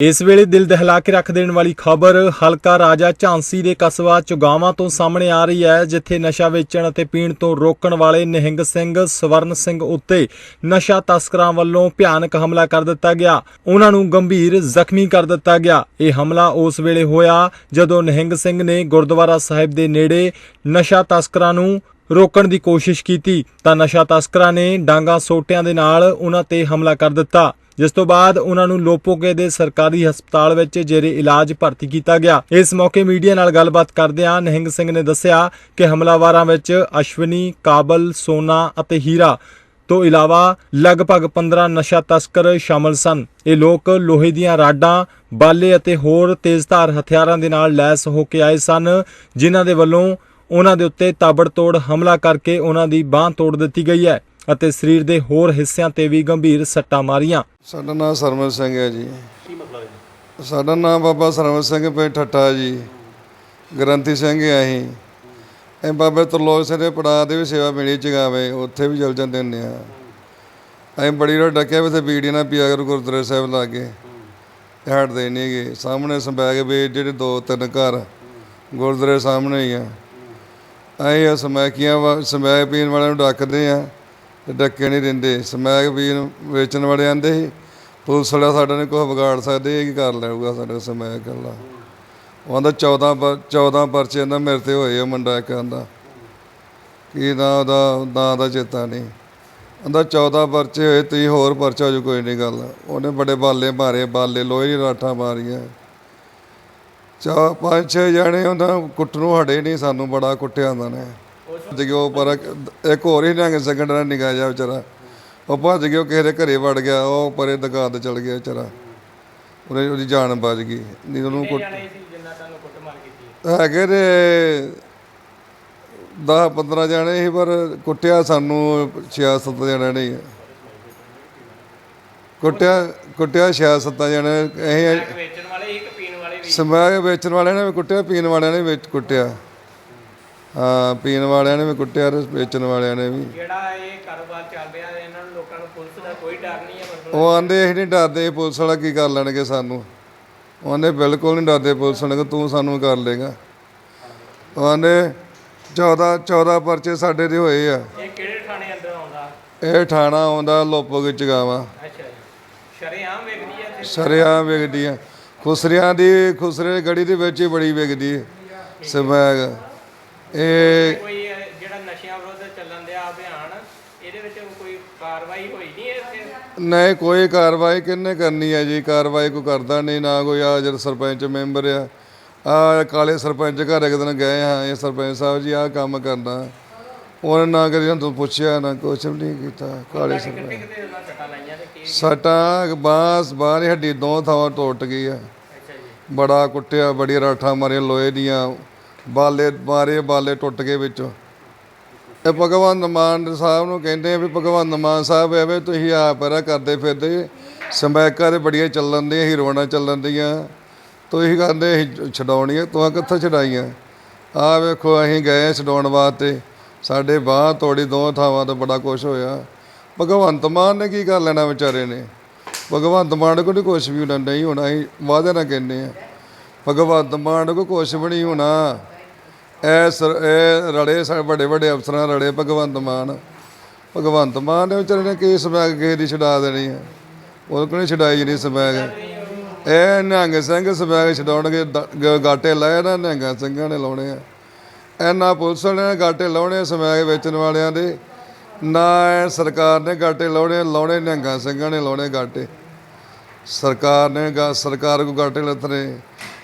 ਇਸ ਵੇਲੇ ਦਿਲ ਦਹਿਲਾ ਕੇ ਰੱਖ ਦੇਣ ਵਾਲੀ ਖਬਰ, ਹਲਕਾ ਰਾਜਾ ਝਾਂਸੀ ਦੇ ਕਸਬਾ ਚੁਗਾਵਾਂ ਤੋਂ ਸਾਹਮਣੇ ਆ ਰਹੀ ਹੈ, ਜਿੱਥੇ ਨਸ਼ਾ ਵੇਚਣ ਅਤੇ ਪੀਣ ਤੋਂ ਰੋਕਣ ਵਾਲੇ ਨਿਹੰਗ ਸਿੰਘ, ਸਵਰਨ ਸਿੰਘ ਉੱਤੇ ਨਸ਼ਾ ਤਸਕਰਾਂ ਵੱਲੋਂ ਭਿਆਨਕ ਹਮਲਾ ਕਰ ਦਿੱਤਾ ਗਿਆ। ਉਹਨਾਂ ਨੂੰ ਗੰਭੀਰ ਜ਼ਖਮੀ ਕਰ ਦਿੱਤਾ ਗਿਆ। ਇਹ ਹਮਲਾ ਉਸ ਵੇਲੇ ਹੋਇਆ ਜਦੋਂ ਨਿਹੰਗ ਸਿੰਘ ਨੇ ਗੁਰਦੁਆਰਾ ਸਾਹਿਬ ਦੇ ਨੇੜੇ ਨਸ਼ਾ ਤਸਕਰਾਂ ਨੂੰ ਰੋਕਣ ਦੀ ਕੋਸ਼ਿਸ਼ ਕੀਤੀ। ਤਾਂ ਨਸ਼ਾ ਤਸਕਰਾਂ ਨੇ ਡਾਂਗਾ ਸੋਟਿਆਂ ਦੇ ਨਾਲ ਉਹਨਾਂ ਤੇ ਹਮਲਾ ਕਰ ਦਿੱਤਾ। ਜਿਸ ਤੋਂ ਬਾਅਦ ਉਹਨਾਂ ਨੂੰ ਲੋਪੋਕੇ ਦੇ ਸਰਕਾਰੀ ਹਸਪਤਾਲ ਵਿੱਚ ਜੇਰੇ ਇਲਾਜ ਭਰਤੀ ਕੀਤਾ ਗਿਆ। ਇਸ ਮੌਕੇ ਮੀਡੀਆ ਨਾਲ ਗੱਲਬਾਤ ਕਰਦਿਆਂ ਨਹਿੰਗ ਸਿੰਘ ਨੇ ਦੱਸਿਆ ਕਿ ਹਮਲਾਵਾਰਾਂ ਵਿੱਚ ਅਸ਼ਵਨੀ, ਕਾਬਲ, ਸੋਨਾ ਅਤੇ ਹੀਰਾ ਤੋਂ ਇਲਾਵਾ ਲਗਭਗ 15 ਨਸ਼ਾ ਤਸਕਰ ਸ਼ਾਮਲ ਸਨ। ਇਹ ਲੋਕ ਲੋਹੇ ਦੀਆਂ ਰਾਡਾਂ, ਬਾਲੇ ਅਤੇ ਹੋਰ ਤੇਜ਼ਧਾਰ ਹਥਿਆਰਾਂ ਦੇ ਨਾਲ ਲੈਸ ਹੋ ਕੇ ਆਏ ਸਨ, ਜਿਨ੍ਹਾਂ ਦੇ ਵੱਲੋਂ ਉਹਨਾਂ ਦੇ ਉੱਤੇ ਤਾਬੜਤੋੜ ਹਮਲਾ ਕਰਕੇ ਉਹਨਾਂ ਦੀ ਬਾਹ ਤੋੜ ਦਿੱਤੀ ਗਈ ਹੈ। ਅਤੇ ਸਰੀਰ ਦੇ ਹੋਰ ਹਿੱਸਿਆਂ ਤੇ ਵੀ ਗੰਭੀਰ ਸੱਟਾਂ ਮਾਰੀਆਂ। ਸਾਡਾ ਨਾਮ ਸਰਮਨ ਸਿੰਘ ਹੈ ਜੀ। ਕੀ ਮਤਲਬ ਹੈ ਸਾਡਾ ਨਾਮ ਬਾਬਾ ਸਰਮਨ ਸਿੰਘ ਪਿੰਡ ਠੱਠਾ ਜੀ। ਗ੍ਰੰਥੀ ਸਿੰਘ ਹੈ ਅਸੀਂ। ਇਹ ਬਾਬੇ ਤਰਲੋਕ ਸਿੰਘ ਦੇ ਪੜਾਅ ਦੇ ਵੀ ਸੇਵਾ ਮਿਲੀ ਜਗਾਵੇ ਉੱਥੇ ਵੀ ਚਲ ਜਾਂਦੇ ਹੁੰਦੇ ਆ। ਅਸੀਂ ਬੜੀ ਰੋ ਡੱਕਿਆ ਵੀ ਤੇ ਬੀੜੀ ਨਾ ਪੀਆ ਕਰ ਗੁਰਦੁਆਰੇ ਸਾਹਿਬ ਲਾਗੇ ਹਟਦੇ ਨਹੀਂ ਗਏ ਸਾਹਮਣੇ ਸੰਬੈਗ ਵੀ ਜਿਹੜੇ ਦੋ ਤਿੰਨ ਘਰ ਗੁਰਦੁਆਰੇ ਸਾਹਮਣੇ ਹੀ ਆ। ਅਸੀਂ ਸਮੈਕੀਆਂ ਸਮੈਕ ਪੀਣ ਵਾਲਿਆਂ ਨੂੰ ਡੱਕਦੇ ਆ। ਤੇ ਡੱਕੇ ਨਹੀਂ ਦਿੰਦੇ। ਸਮੈਕ ਵੀ ਵੇਚਣ ਵਾਲੇ ਆਂਦੇ ਸੀ, ਪੁਲਿਸ ਵਾਲਾ ਸਾਡਾ ਨੇ ਕੁਛ ਵਿਗਾੜ ਸਕਦੇ, ਇਹ ਕੀ ਕਰ ਲੈਊਗਾ ਸਾਡਾ ਸਮੈਕ ਗੱਲਾਂ ਉਹ ਆਂਦਾ 14 ਪਰ 14 ਪਰਚੇ ਇਹਨਾਂ ਮੇਰੇ ਤੇ ਹੋਏ ਆ ਮੁੰਡਾ ਇੱਕ ਆਂਦਾ। ਕੀ ਨਾ ਉਹਦਾ, ਨਾਂ ਦਾ ਚੇਤਾ ਨਹੀਂ। ਆਂਦਾ 14 ਪਰਚੇ ਹੋਏ ਤੀ ਹੋਰ ਪਰਚਾ ਹੋ ਜੂ ਕੋਈ ਨਹੀਂ ਗੱਲ। ਉਹਨੇ ਬੜੇ ਬਾਲੇ ਮਾਰੇ, ਬਾਲੇ ਲੋਹੇ ਦੀ ਰਾਠਾਂ ਮਾਰੀਆਂ। ਚਾ, ਪੰਜ ਛੇ ਜਣੇ ਉਹਨਾਂ ਕੁੱਟ ਨੂੰ ਹੜੇ ਨਹੀਂ ਸਾਨੂੰ, ਬੜਾ ਕੁੱਟਿਆ ਉਹਨਾਂ ਨੇ। ਭੱਜ ਉਹ ਪਰ ਇੱਕ ਹੋਰ ਹੀ ਨੰਗ ਸੈਕਿੰਡ ਨਾਲ ਨਿਕਾ ਜਾ ਵਿਚਾਰਾ। ਉਹ ਭੱਜ ਗਿਆ ਉਹ ਕਿਸੇ ਦੇ ਘਰੇ ਵੜ ਗਿਆ ਉਹ ਪਰੇ ਦੁਕਾਨ ਤੇ ਚਲ ਗਿਆ ਵਿਚਾਰਾ। ਉਹਨੇ ਉਹਦੀ ਜਾਨ ਬਚ ਗਈ। ਨਹੀਂ ਉਹਨੂੰ ਕੁੱਟ ਜਾਣੇ ਹੈਗੇ ਨੇ 10 15 ਜਾਣੇ ਸੀ ਪਰ ਕੁੱਟਿਆ ਸਾਨੂੰ 6-7 ਜਣੇ ਨਹੀਂ ਕੁੱਟਿਆ ਕੁੱਟਿਆ 6-7 ਜਣੇ। ਅਸੀਂ ਇੱਕ ਵੇਚਣ ਵਾਲੇ ਇੱਕ ਪੀਣ ਵਾਲੇ ਵੀ? ਸਮੈਕ ਵੇਚਣ ਵਾਲਿਆਂ ਨੇ ਵੀ ਕੁੱਟਿਆ ਪੀਣ ਵਾਲਿਆਂ ਨੇ ਵੀ ਵਿੱਚ ਕੁੱਟਿਆ। ਹਾਂ ਪੀਣ ਵਾਲਿਆਂ ਨੇ ਵੀ ਕੁੱਟਿਆ ਤੇ ਵੇਚਣ ਵਾਲਿਆਂ ਨੇ ਵੀ। ਜਿਹੜਾ ਇਹ ਕਾਰੋਬਾਰ ਚੱਲ ਰਿਹਾ ਇਹਨਾਂ ਨੂੰ ਲੋਕਾਂ ਨੂੰ ਪੁਲਿਸ ਦਾ ਕੋਈ ਡਰ ਨਹੀਂ ਹੈ ਮਤਲਬ ਉਹ ਆਂਦੇ ਅਸੀਂ ਨਹੀਂ ਡਰਦੇ ਪੁਲਿਸ ਵਾਲਾ ਕੀ ਕਰ ਲੈਣਗੇ ਸਾਨੂੰ। ਉਹ ਆਂਦੇ ਬਿਲਕੁਲ ਨਹੀਂ ਡਰਦੇ ਪੁਲਿਸ ਕਿ ਤੂੰ ਸਾਨੂੰ ਕਰ ਲੇਗਾ ਉਹ ਆਂਦੇ 14 14 ਪਰਚੇ ਸਾਡੇ ਦੇ ਹੋਏ ਆ। ਇਹ ਕਿਹੜੇ ਥਾਣੇ ਅੰਦਰ ਆਉਂਦਾ? ਇਹ ਠਾਣਾ ਆਉਂਦਾ ਲੋਪੋ ਚਗਾਵਾ ਅੱਛਾ ਜੀ। ਸ਼ਰੇਆਮ ਵੇਖਦੀ ਹੈ ਸਰਿਆਂ ਵਿਕਦੀ ਆ। ਖੁਸਰਿਆਂ ਦੀ ਖੁਸਰੇ ਗੜੀ ਦੇ ਵਿੱਚ ਹੀ ਬੜੀ ਵਿਕਦੀ ਹੈ। ਸਮੈਗ ਇਹ ਕੋਈ ਇਹ ਜਿਹੜਾ ਨਸ਼ਿਆਂ ਵਿਰੁੱਧ ਚੱਲਣ ਦਿਆ ਅਭਿਆਨ ਇਹਦੇ ਵਿੱਚ ਕੋਈ ਕਾਰਵਾਈ ਹੋਈ ਨਹੀਂ ਇੱਥੇ ਨਹੀਂ ਕੋਈ ਕਾਰਵਾਈ ਕਿੰਨੇ ਕਰਨੀ ਹੈ ਜੀ? ਕਾਰਵਾਈ ਕੋਈ ਕਰਦਾ ਨਹੀਂ ਨਾ ਕੋਈ ਆ ਜਦ ਸਰਪੰਚ ਮੈਂਬਰ ਆ। ਆ ਕਾਲੇ ਸਰਪੰਚ ਘਰ ਇੱਕ ਦਿਨ ਗਏ ਹਾਂ ਇਹ ਸਰਪੰਚ ਸਾਹਿਬ ਜੀ ਆਹ ਕੰਮ ਕਰਨਾ। ਉਹਨਾਂ ਨਾ ਕਰੀ ਤੁਹਾਨੂੰ ਪੁੱਛਿਆ ਨਾ ਕੁਛ ਵੀ ਨਹੀਂ ਕੀਤਾ ਕਾਲੇ ਸਰਪੰਚ। ਕਿਤੇ ਉਹਨਾਂ ਸੱਟਾਂ ਲਾਈਆਂ ਤੇ ਕੀ ਸੱਟਾਂ ਬਾਂਸ ਬਾਹਰ ਹੱਡੀ ਦੋ ਥਾਵਾਂ ਟੁੱਟ ਗਈ ਆ। ਅੱਛਾ ਜੀ। ਬੜਾ ਕੁੱਟਿਆ ਬੜੀ ਰਾਠਾਂ ਮਾਰੀਆਂ ਲੋਹੇ ਦੀਆਂ। ਬਾਲੇ ਮਾਰੇ, ਬਾਲੇ ਟੁੱਟ ਗਏ ਵਿੱਚੋਂ। ਇਹ ਭਗਵੰਤ ਮਾਨ ਸਾਹਿਬ ਨੂੰ ਕਹਿੰਦੇ ਆ ਵੀ ਭਗਵੰਤ ਮਾਨ ਸਾਹਿਬ, ਐਵੇਂ ਤੁਸੀਂ ਆਪ ਰਾ ਕਰਦੇ ਫਿਰਦੇ। ਸਮੈਕਾਂ ਦੇ ਬੜੀਆਂ ਚੱਲਣ ਦੀਆਂ ਹੀਰੋਣਾ ਚੱਲਣ ਦੀਆਂ। ਤੁਸੀਂ ਕਹਿੰਦੇ ਅਸੀਂ ਛਡਾਉਣੀਆਂ, ਤੂੰ ਕਿੱਥੋਂ ਛਡਾਈਆਂ? ਆ ਵੇਖੋ, ਅਸੀਂ ਗਏ ਛਡਾਉਣ ਵਾਸਤੇ। ਸਾਡੇ ਬਾਹ ਤੋੜੀ ਦੋ ਥਾਵਾਂ ਤੋਂ ਬੜਾ ਕੁਛ ਹੋਇਆ। ਭਗਵੰਤ ਮਾਨ ਨੇ ਕੀ ਕਰ ਲੈਣਾ ਵਿਚਾਰੇ ਨੇ? ਭਗਵੰਤ ਮਾਨ ਕੋਲ ਕੁਛ ਵੀ ਹੋਣਾ ਨਹੀਂ ਹੋਣਾ, ਅਸੀਂ ਵਾਅਦੇ ਨਾਲ ਕਹਿੰਦੇ ਆ। ਭਗਵੰਤ ਮਾਨ ਕੋਲ ਕੁਛ ਵੀ ਨਹੀਂ ਹੋਣਾ। ਇਹ ਸਰ ਇਹ ਰੜੇ ਸਾਡੇ ਵੱਡੇ ਵੱਡੇ ਅਫਸਰਾਂ ਰੜੇ ਭਗਵੰਤ ਮਾਨ। ਭਗਵੰਤ ਮਾਨ ਨੇ ਵਿਚਾਰੇ ਨੇ ਕੇਸ ਸਮੈਕ ਕਿਸੇ ਦੀ ਛਡਾ ਦੇਣੀ ਹੈ ਉਹ ਕੋਲ ਛਡਾਈ ਨਹੀਂ ਸਮੈਗ ਇਹ ਨਿਹੰਗ ਸਿੰਘ ਸਮੈਕ ਛਡਾਉਣਗੇ, ਦ- ਗ- ਗਾਟੇ ਲਾਏ ਨਾ ਨਿਹੰਗਾਂ ਸਿੰਘਾਂ ਨੇ ਲਾਉਣੇ ਆ। ਇਹਨਾਂ ਪੁਲਿਸ ਵਾਲਿਆਂ ਨੇ ਗਾਟੇ ਲਾਉਣੇ ਸਮੈਗ ਵੇਚਣ ਵਾਲਿਆਂ ਦੇ। ਨਾ ਇਹ ਸਰਕਾਰ ਨੇ ਗਾਟੇ ਲਾਉਣੇ ਲਾਉਣੇ ਨਿਹੰਗਾਂ ਸਿੰਘਾਂ ਨੇ ਲਾਉਣੇ ਗਾਟੇ। ਸਰਕਾਰ ਨੇ ਗਾ, ਸਰਕਾਰ ਕੋ ਗਾਟੇ ਲੱਥਨੇ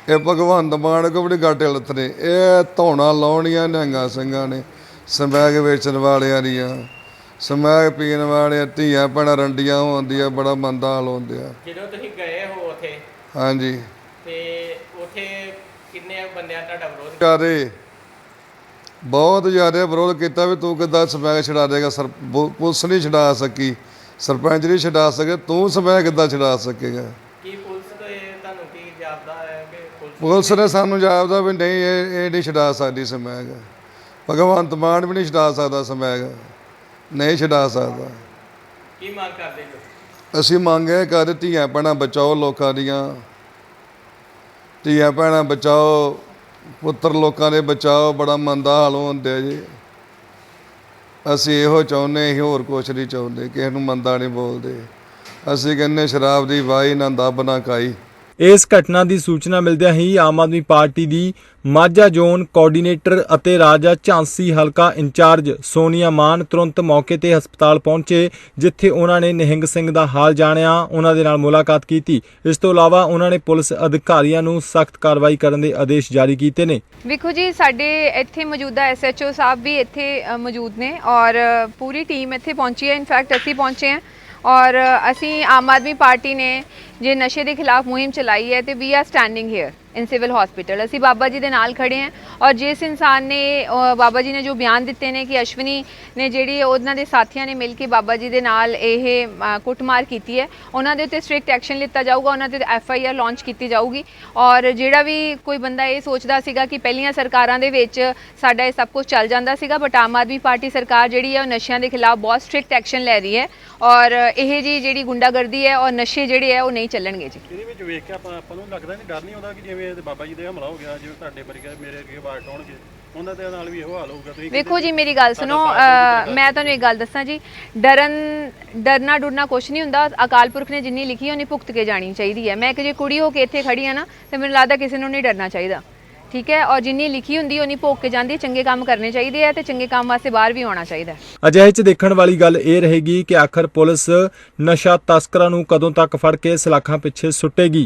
ਇਹ ਭਗਵੰਤ ਮਾਨ ਕੋ ਵੀ ਗਾਟੇ ਲੱਥਨੇ। ਇਹ ਧੌਣਾ ਲਾਉਣੀਆਂ ਨਿਹੰਗਾਂ ਸਿੰਘਾਂ ਨੇ ਸਮੈਕ ਵੇਚਣ ਵਾਲਿਆਂ ਦੀਆਂ। ਸਮੈਕ ਪੀਣ ਵਾਲਿਆਂ ਧੀਆਂ ਭੈਣਾਂ ਰੰਡੀਆਂ ਹੁੰਦੀਆਂ ਬੜਾ ਮੰਦਾ ਹਾਲ ਹੁੰਦਿਆ। ਜਦੋਂ ਤੁਸੀਂ ਗਏ ਹੋ ਉੱਥੇ ਹਾਂਜੀ। ਤੇ ਉੱਥੇ ਕਿੰਨੇ ਬੰਦਿਆਂ ਤੁਹਾਡਾ ਵਿਰੋਧ ਜ਼ਿਆਦੇ ਬਹੁਤ ਜ਼ਿਆਦਾ ਵਿਰੋਧ ਕੀਤਾ ਵੀ ਤੂੰ ਕਿੱਦਾਂ ਸਮੈਕ ਛਡਾ ਦੇਗਾ? ਸਰ ਪੁਲਿਸ ਨਹੀਂ ਛਡਾ ਸਕੀ। ਸਰਪੰਚ ਨਹੀਂ ਛਡਾ ਸਕੇ ਤੂੰ ਸਮੈਕ ਕਿੱਦਾਂ ਛਡਾ ਸਕੇਗਾ ਕੀ ਪੁਲਿਸ ਤੋਂ ਇਹ ਤੁਹਾਨੂੰ ਕੀ ਜਾਪਦਾ ਹੈ ਕਿ ਪੁਲਿਸ ਨੇ ਸਾਨੂੰ ਜਾਪਦਾ ਵੀ ਨਹੀਂ ਇਹ ਇਹ ਨਹੀਂ ਛਡਾ ਸਕਦੀ ਸਮੈਕ ਭਗਵੰਤ ਮਾਨ ਵੀ ਨਹੀਂ ਛਡਾ ਸਕਦਾ ਸਮੈਕ ਨਹੀਂ ਛਡਾ ਸਕਦਾ। ਕੀ ਮੰਗ ਕਰਦੇ ਜੋ? ਅਸੀਂ ਮੰਗੇ ਕਰ ਧੀਆਂ ਭੈਣਾਂ ਬਚਾਓ ਲੋਕਾਂ ਦੀਆਂ। ਧੀਆਂ ਭੈਣਾਂ ਬਚਾਓ ਪੁੱਤਰ ਲੋਕਾਂ ਦੇ ਬਚਾਓ ਬੜਾ ਮੰਦਾ ਹਾਲ ਹੁੰਦਿਆ ਜੀ। ਅਸੀਂ ਇਹੋ ਚਾਹੁੰਦੇ ਅਸੀਂ ਹੋਰ ਕੁਛ ਨਹੀਂ ਚਾਹੁੰਦੇ ਕਿਸੇ ਨੂੰ ਮੰਦਾ ਨਹੀਂ ਬੋਲਦੇ। ਅਸੀਂ ਕਹਿੰਦੇ ਸ਼ਰਾਬ ਦੀ ਵਾਹੀ ਨਾ ਦੱਬ ਨਾ ਕਾਈ ਇਸ ਘਟਨਾ ਦੀ ਸੂਚਨਾ ਮਿਲਦਿਆਂ ਹੀ ਆਮ ਆਦਮੀ ਪਾਰਟੀ ਦੀ ਮਾਝਾ ਜ਼ੋਨ ਕੋਆਰਡੀਨੇਟਰ ਅਤੇ ਰਾਜਾ ਝਾਂਸੀ ਹਲਕਾ ਇੰਚਾਰਜ ਸੋਨੀਆ ਮਾਨ ਤੁਰੰਤ ਮੌਕੇ ਤੇ ਹਸਪਤਾਲ ਪਹੁੰਚੇ, ਜਿੱਥੇ ਉਹਨਾਂ ਨੇ ਨਿਹੰਗ ਸਿੰਘ ਦਾ ਹਾਲ ਜਾਣਿਆ, ਉਹਨਾਂ ਦੇ ਨਾਲ ਮੁਲਾਕਾਤ ਕੀਤੀ। ਇਸ ਤੋਂ ਇਲਾਵਾ ਉਹਨਾਂ ਨੇ ਪੁਲਿਸ ਅਧਿਕਾਰੀਆਂ ਨੂੰ ਸਖਤ ਕਾਰਵਾਈ ਕਰਨ ਦੇ ਆਦੇਸ਼ ਜਾਰੀ ਕੀਤੇ ਨੇ। ਵੇਖੋ ਜੀ, ਸਾਡੇ ਇੱਥੇ ਮੌਜੂਦਾ ਐਸਐਚਓ ਸਾਹਿਬ ਵੀ ਇੱਥੇ ਮੌਜੂਦ ਨੇ ਔਰ ਪੂਰੀ ਟੀਮ ਇੱਥੇ ਪਹੁੰਚੀ ਹੈ। ਇਨਫੈਕਟ ਅਸੀਂ ਪਹੁੰਚੇ ਹਾਂ। ਔਰ ਅਸੀਂ ਆਮ ਆਦਮੀ ਪਾਰਟੀ ਨੇ ਜੇ ਨਸ਼ੇ ਦੇ ਖਿਲਾਫ ਮੁਹਿੰਮ ਚਲਾਈ ਹੈ ਤੇ we are standing here in civil hospital ਅਸੀਂ ਬਾਬਾ ਜੀ ਦੇ ਨਾਲ ਖੜੇ ਹਾਂ ਔਰ ਜਿਸ ਇਨਸਾਨ ਨੇ ਬਾਬਾ ਜੀ ਨੇ ਜੋ ਬਿਆਨ ਦਿੱਤੇ ਨੇ ਕਿ ਅਸ਼ਵਨੀ ਨੇ ਜਿਹੜੀ ਉਹਨਾਂ ਦੇ ਸਾਥੀਆਂ ਨੇ ਮਿਲ ਕੇ ਬਾਬਾ ਜੀ ਦੇ ਨਾਲ ਇਹ ਕੁੱਟਮਾਰ ਕੀਤੀ ਹੈ, ਉਹਨਾਂ ਦੇ ਉੱਤੇ ਸਟ੍ਰਿਕਟ ਐਕਸ਼ਨ ਲਿੱਤਾ ਜਾਊਗਾ, ਉਹਨਾਂ ਤੇ ਐਫ ਆਈ ਆਰ ਲਾਂਚ ਕੀਤੀ ਜਾਊਗੀ ਔਰ ਜਿਹੜਾ ਵੀ ਕੋਈ ਬੰਦਾ ਇਹ ਸੋਚਦਾ ਸੀਗਾ ਕਿ ਪਹਿਲੀਆਂ ਸਰਕਾਰਾਂ ਦੇ ਵਿੱਚ ਸਾਡਾ ਇਹ ਸਭ ਕੁਝ ਚੱਲ ਜਾਂਦਾ ਸੀਗਾ ਬਟ ਆਮ ਆਦਮੀ ਪਾਰਟੀ ਸਰਕਾਰ ਜਿਹੜੀ ਹੈ ਉਹ ਨਸ਼ਿਆਂ ਦੇ ਖਿਲਾਫ ਬਹੁਤ ਸਟ੍ਰਿਕਟ ਐਕਸ਼ਨ ਲੈ ਰਹੀ ਹੈ ਔਰ ਇਹ ਜੀ ਜਿਹੜੀ ਗੁੰਡਾਗਰਦੀ ਹੈ ਔਰ ਨਸ਼ੇ ਜਿਹੜੇ ਹੈ ਉਹ ਨਹੀਂ ਚੱਲਣਗੇ ਜੀ। ਇਹਦੇ ਵਿੱਚ ਵੇਖ ਕੇ ਆਪਾਂ ਨੂੰ ਲੱਗਦਾ ਨਹੀਂ, ਡਰ ਨਹੀਂ ਆਉਂਦਾ ਕਿ ਜਿਵੇਂ ਇਹਦੇ ਬਾਬਾ ਜੀ ਦੇ ਹਮਲਾ ਹੋ ਗਿਆ ਜਿਵੇਂ ਤੁਹਾਡੇ ਵਰਗੇ ਮੇਰੇ ਅੱਗੇ ਬਾੜ ਟਾਉਣਗੇ ਉਹਨਾਂ ਦੇ ਨਾਲ ਵੀ ਇਹੋ ਹਾਲ ਹੋਊਗਾ ਤੁਸੀਂ ਵੇਖੋ ਜੀ ਮੇਰੀ ਗੱਲ ਸੁਣੋ ਮੈਂ ਤੁਹਾਨੂੰ ਇੱਕ ਗੱਲ ਦੱਸਾਂ ਜੀ ਡਰਨ ਡਰਨਾ ਡੁਰਨਾ ਕੁਛ ਨਹੀਂ ਹੁੰਦਾ ਅਕਾਲ ਪੁਰਖ ਨੇ ਜਿੰਨੀ ਲਿਖੀ ਉਹਨੇ ਭੁਗਤ ਕੇ ਜਾਣੀ ਚਾਹੀਦੀ ਹੈ ਮੈਂ ਇੱਕ ਜੇ ਕੁੜੀ ਹੋ ਕੇ ਇੱਥੇ ਖੜੀ ਆ ਨਾ ਤੇ ਮੈਨੂੰ ਲੱਗਦਾ ਕਿਸੇ ਨੂੰ ਨਹੀਂ ਡਰਨਾ ਚਾਹੀਦਾ। ਠੀਕ ਹੈ? ਔਰ ਜਿੰਨੀ ਲਿਖੀ ਹੁੰਦੀ ਉਹਨੀ ਭੋਗ ਕੇ ਜਾਂਦੀ। ਚੰਗੇ ਕੰਮ ਕਰਨੇ ਚਾਹੀਦੇ ਆ ਤੇ ਚੰਗੇ ਕੰਮ ਵਾਸਤੇ ਬਾਹਰ ਵੀ ਆਉਣਾ ਚਾਹੀਦਾ ਅਜਿਹੇ 'ਚ ਦੇਖਣ ਵਾਲੀ ਗੱਲ ਇਹ ਰਹੇਗੀ ਕਿ ਆਖਰ ਪੁਲਿਸ ਨਸ਼ਾ ਤਸਕਰਾਂ ਨੂੰ ਕਦੋਂ ਤੱਕ ਫੜ ਕੇ ਸਲਾਖਾਂ ਪਿੱਛੇ ਸੁੱਟੇਗੀ।